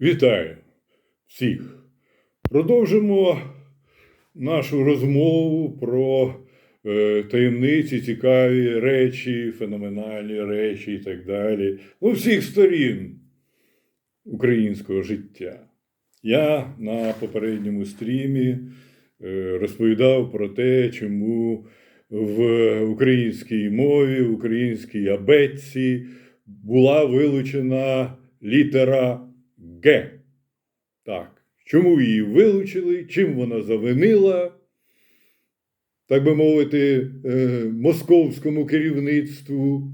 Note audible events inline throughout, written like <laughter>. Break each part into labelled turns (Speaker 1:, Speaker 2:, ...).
Speaker 1: Вітаю всіх. Продовжимо нашу розмову про е, таємниці, цікаві речі, феноменальні речі і так далі. У всіх сторін українського життя. Я на попередньому стрімі е, розповідав про те, чому в українській мові, в українській абетці була вилучена літера Г. Так. Чому її вилучили? Чим вона завинила? Так би мовити, е, московському керівництву,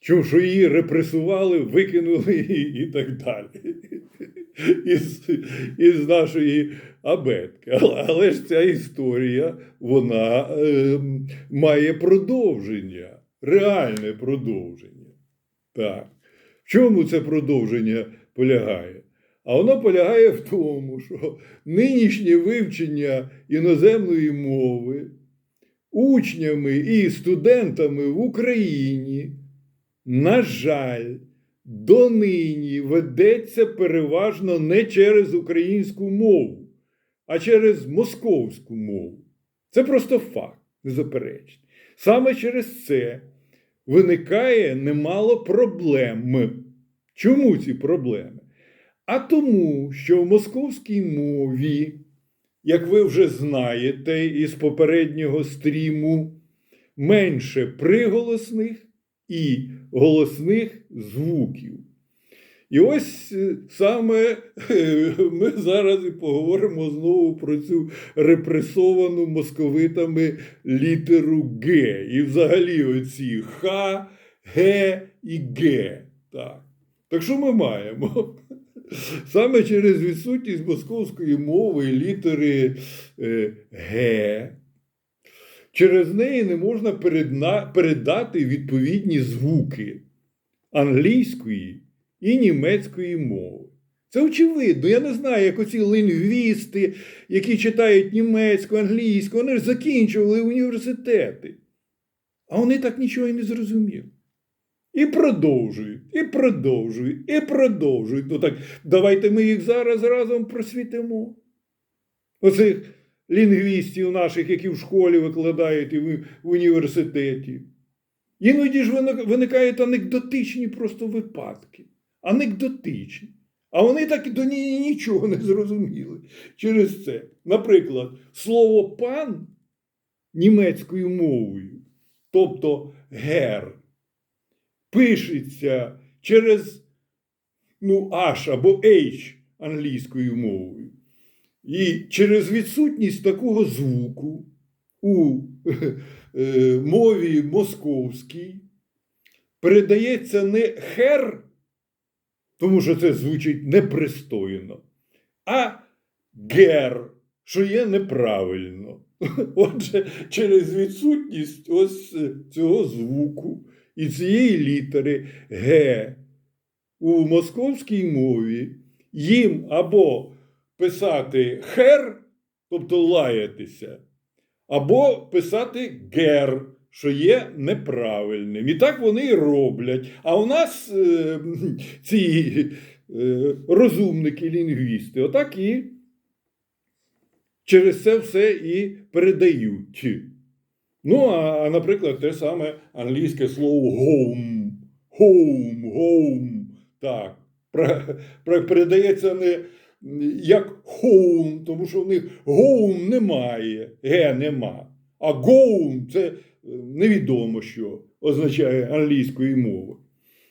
Speaker 1: чому що її репресували, викинули <laughs> і, так далі. Із, із нашої абетки. Але, але ж ця історія вона е, має продовження, реальне продовження. Так. В чому це продовження полягає? А воно полягає в тому, що нинішнє вивчення іноземної мови учнями і студентами в Україні, на жаль, донині ведеться переважно не через українську мову, а через московську мову. Це просто факт, незаперечний. Саме через це виникає немало проблем. Чому ці проблеми? А тому, що в московській мові, як ви вже знаєте із попереднього стріму, менше приголосних і голосних звуків. І ось е, саме е, ми зараз і поговоримо знову про цю репресовану московитами літеру Г. І взагалі оці Х, Г і Г. Так. Так що ми маємо? Саме через відсутність московської мови літери е, Г, через неї не можна передати відповідні звуки англійської і німецької мови. Це очевидно. Я не знаю, як оці лінгвісти, які читають німецьку, англійську, вони ж закінчували університети. А вони так нічого і не зрозуміли. І продовжують, і продовжують, і продовжують. Ну так давайте ми їх зараз разом просвітимо. Оцих лінгвістів наших, які в школі викладають і в, університеті. Іноді ж виникають анекдотичні просто випадки. Анекдотичні. А вони так і до неї нічого не зрозуміли через це. Наприклад, слово пан німецькою мовою, тобто гер пишеться через ну, H або H англійською мовою. І через відсутність такого звуку у е, мові московській передається не хер, тому що це звучить непристойно, а гер, що є неправильно. <laughs> Отже, через відсутність ось цього звуку і цієї літери Г у московській мові їм або писати хер, тобто лаятися, або писати гер, що є неправильним. І так вони і роблять. А у нас е, <laughs> ці е, розумники, лінгвісти, отак і через це все і передають. Ну, а, наприклад, те саме англійське слово home, home, home, так, передається не як home, тому що в них home немає, ге нема. А home – це е, невідомо, що означає англійської мови.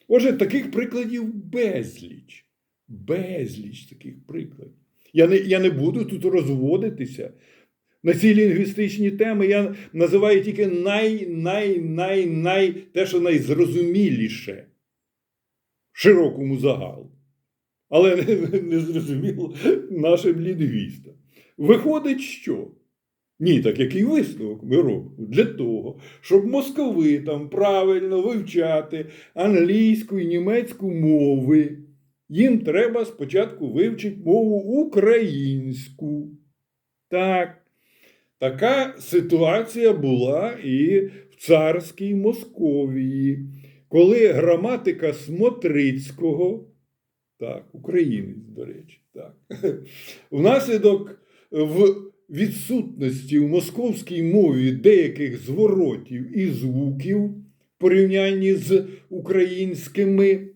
Speaker 1: Отже, таких прикладів безліч. Безліч таких прикладів. Я не, Я не буду тут розводитися. На ці лінгвістичні теми я називаю тільки най-най-най-най те, що найзрозуміліше широкому загалу. Але не, <laughs> не зрозуміло нашим лінгвістам. Виходить, що? Ні, так який висновок ми робимо? Для того, щоб московитам правильно вивчати англійську і німецьку мови, їм треба спочатку вивчити мову українську. Так. Така ситуація була і в царській Московії, коли граматика Смотрицького, Так, українець, до речі, так. <laughs> Внаслідок в відсутності в московській мові деяких зворотів і звуків в порівнянні з українськими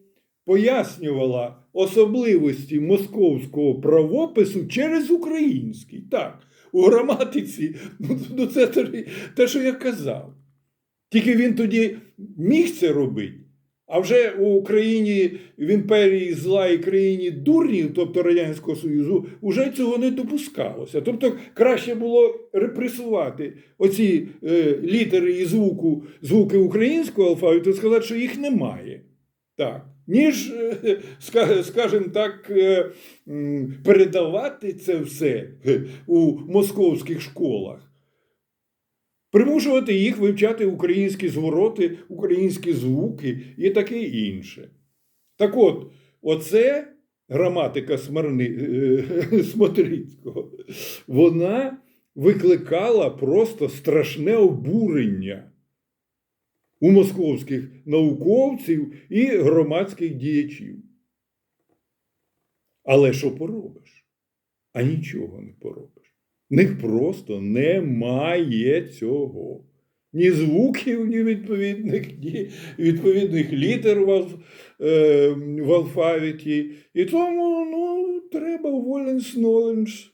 Speaker 1: пояснювала особливості московського правопису через український. Так, у граматиці, ну, ну це те- що я казав. Тільки він тоді міг це робити. А вже у Україні в імперії зла і країні дурнів, тобто Радянського Союзу, вже цього не допускалося. Тобто краще було репресувати оці е, літери і звуку, звуки українського алфавіту, сказати, що їх немає. Так. Ніж, е, скажімо так, е, передавати це все е, у московських школах примушувати їх вивчати українські звороти, українські звуки і таке інше. Так от, оце граматика Смирни, Смотрицького, вона викликала просто страшне обурення у московських науковців і громадських діячів. Але що поробиш? А нічого не поробиш. В них просто немає цього. Ні звуків, ні відповідних, ні відповідних літер в, е, в алфавіті. І тому ну, треба воленс-ноленс,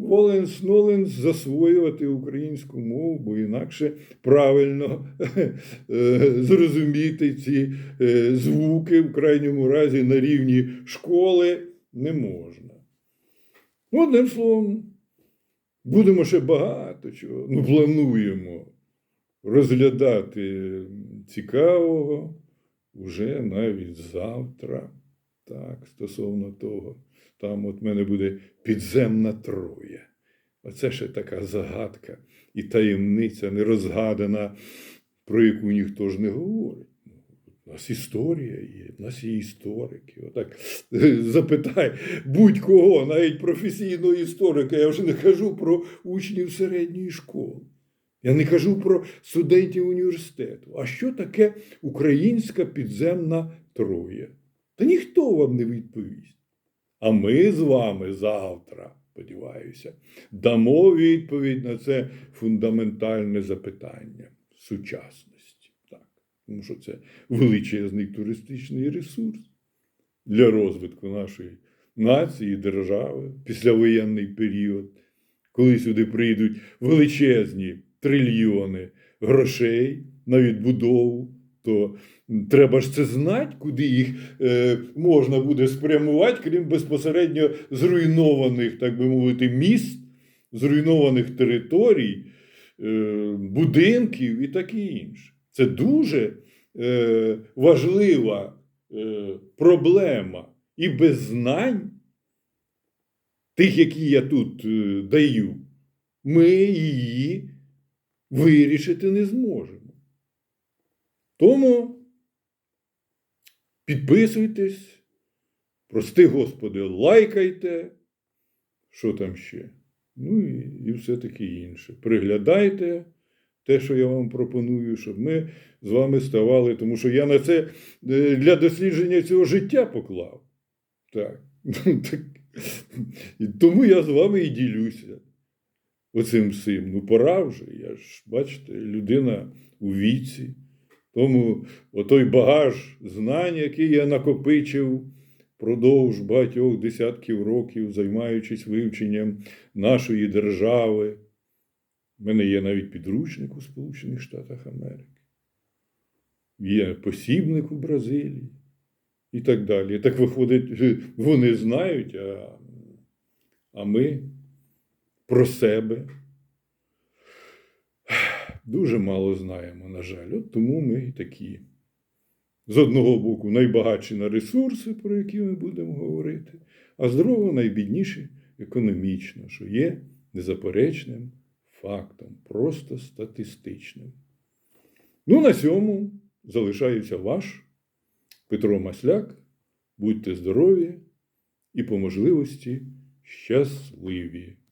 Speaker 1: воленс-ноленс засвоювати українську мову, бо інакше правильно <laughs> е, зрозуміти ці е, звуки в крайньому разі на рівні школи не можна. Ну, одним словом, будемо ще багато чого. Ну, плануємо розглядати цікавого уже навіть завтра. Так, стосовно того, там от мене буде підземна троя. Оце ще така загадка і таємниця нерозгадана, про яку ніхто ж не говорить. Ну, У нас історія є, в нас є історики. Отак <laughs> запитай будь-кого, навіть професійного історика. Я вже не кажу про учнів середньої школи. Я не кажу про студентів університету. А що таке українська підземна троя? Та ніхто вам не відповість. А ми з вами завтра, сподіваюся, дамо відповідь на це фундаментальне запитання сучасності. Так. Тому що це величезний туристичний ресурс для розвитку нашої нації, держави, післявоєнний період, коли сюди прийдуть величезні трильйони грошей на відбудову, то треба ж це знати, куди їх е, можна буде спрямувати, крім безпосередньо зруйнованих, так би мовити, міст, зруйнованих територій, е, будинків і таке інше. Це дуже е, важлива е, проблема. І без знань, тих, які я тут е, даю, ми її вирішити не зможемо. Тому підписуйтесь, прости Господи, лайкайте, що там ще. Ну і, і все таке інше. Приглядайте те, що я вам пропоную, щоб ми з вами ставали, тому що я на це е, для дослідження цього життя поклав. Так. <laughs> І тому я з вами і ділюся оцим всім. Ну, пора вже. Я ж, бачите, людина у віці. Тому отой багаж знань, який я накопичив впродовж багатьох десятків років, займаючись вивченням нашої держави. У мене є навіть підручник у Сполучених Штатах Америки. Є посібник у Бразилії і так далі. Так виходить, вони знають, а, а ми про себе дуже мало знаємо, на жаль. От тому ми і такі. З одного боку, найбагатші на ресурси, про які ми будемо говорити, а з другого найбідніші економічно, що є незаперечним фактом, просто статистичним. Ну, на цьому залишається ваш Петро Масляк. Будьте здорові і по можливості щасливі!